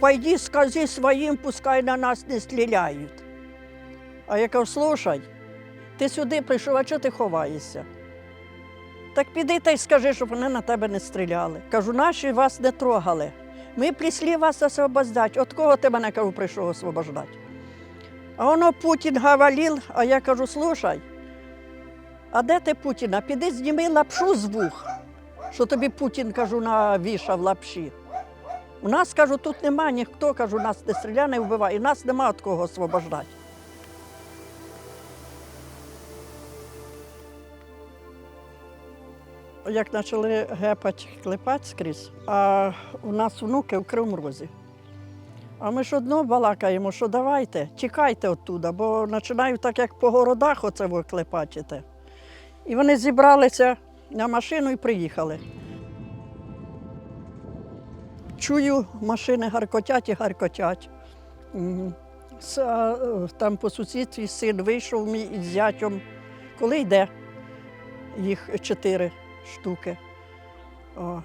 Пойди скажи своїм, пускай на нас не стріляють. А я кажу, слушай, ти сюди прийшов, а чого ти ховаєшся? Так піди та й скажи, щоб вони на тебе не стріляли. Кажу, наші вас не трогали. Ми прийшли вас освобождати. От кого ти мене кажу, прийшов освобождати? А воно Путін говорив, а я кажу, слушай, а де ти Путіна? Піди зніми лапшу з вух, що тобі Путін, кажу, навішав лапші. У нас, кажу, тут нема ніхто, кажу, нас не стріляє, не вбиває, і нас нема від кого освобождати. Як почали гепати, клепати скрізь, а у нас внуки в Кривмрозі. А ми ж одно балакаємо, що давайте, тікайте оттуда, бо починають так, як по городах оце ви клепачите. І вони зібралися на машину і приїхали. Чую, машини гаркотять і гаркотять. Там по сусідстві син вийшов мій із зятьом. Коли йде? Їх чотири штуки. О.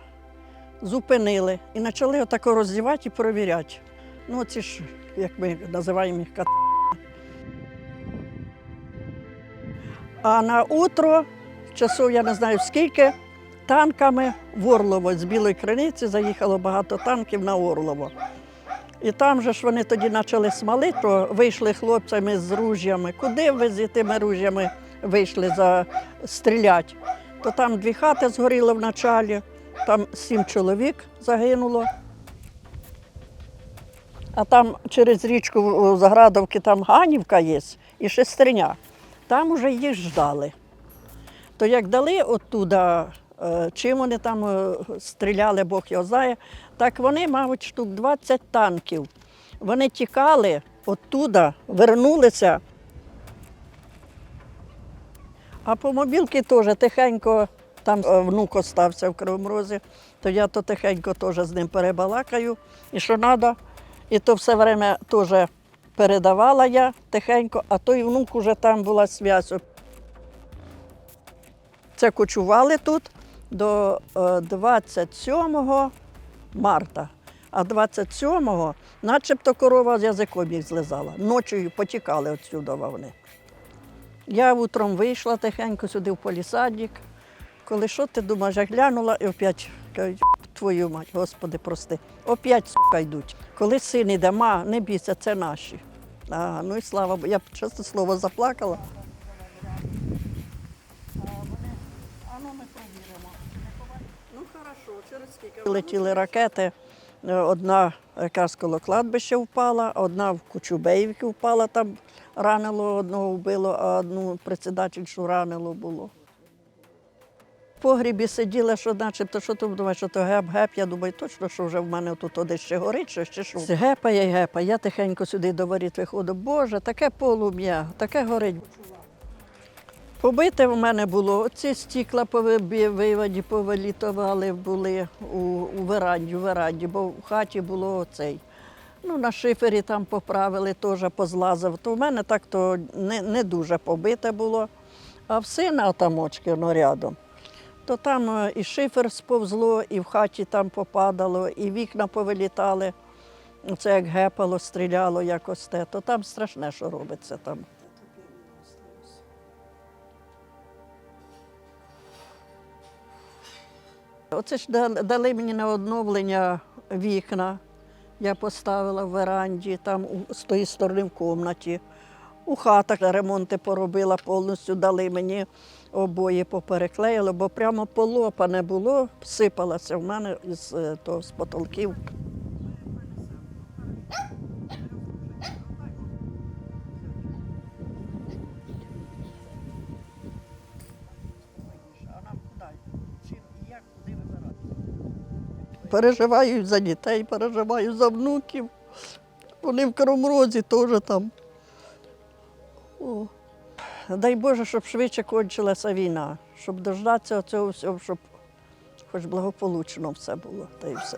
Зупинили і почали отако роздівати і перевіряти. Ну, ці ж, як ми називаємо їх кат. А на утро, часу я не знаю скільки, танками в Орлово з Білої Криниці заїхало багато танків на Орлово. І там же ж вони тоді почали смалити, то вийшли хлопцями з ружями. Куди ви з тими ружями вийшли за стріляти? То там дві хати згоріли в началі, там сім чоловік загинуло. А там через річку Заградовки там Ганівка є і Шестерня. Там уже їх ждали. То як дали оттуда, чим вони там е, стріляли, Бог його знає, так вони, мабуть, штук 20 танків. Вони тікали оттуда, вернулися. А по мобілки теж тихенько, там е, внук остався в Кривому Розі, то я то тихенько теж з ним перебалакаю. І що треба, і то все время теж передавала я тихенько, а той внук уже там була зв'язь. Це кочували тут до е, 27 марта. А 27-го начебто корова з язиком їх злизала. Ночі потікали отсюди вони. Я утром вийшла тихенько сюди в полісадник. Коли що ти думаєш, я глянула і опять кажуть, твою мать, господи, прости. Опять сука йдуть. Коли син іде, ма, не бійся, це наші. А, ну і слава Богу, я чесне слово заплакала. Ну, хорошо, через скільки. Летіли ракети. Одна якраз коло кладбища впала, одна в Кучубеївці впала, там ранило одного вбило, а одну председательшу ранило було. В погрібі сиділа, що начебто, що ти думаєш, що то геп-геп. Я думаю, точно, що вже в мене тут одесь ще горить, що ще що. Гепає й гепає. Я тихенько сюди до воріт виходжу. Боже, таке полум'я, таке горить. Побите в мене було, ці стікла виводі повилітували були у, у веранді, у веранді, бо в хаті було оцей. Ну, на шифері там поправили, теж позлазив. То в мене так то не, не дуже побите було. А в сина там очки воно рядом. То там е, і шифер сповзло, і в хаті там попадало, і вікна повилітали. Це як гепало, стріляло якось те, то там страшне, що робиться там. Оце ж дали- мені на одновлення вікна. Я поставила в веранді, там з тої сторони в кімнаті. У хатах ремонти поробила повністю, дали мені обої попереклеїли, бо прямо полопане було, сипалося в мене із, е, то, з потолків. Переживаю за дітей, переживаю за внуків. Вони в Кромрозі теж там. О. Дай Боже, щоб швидше кончилася війна, щоб дождатися цього всього, щоб хоч благополучно все було, та й все.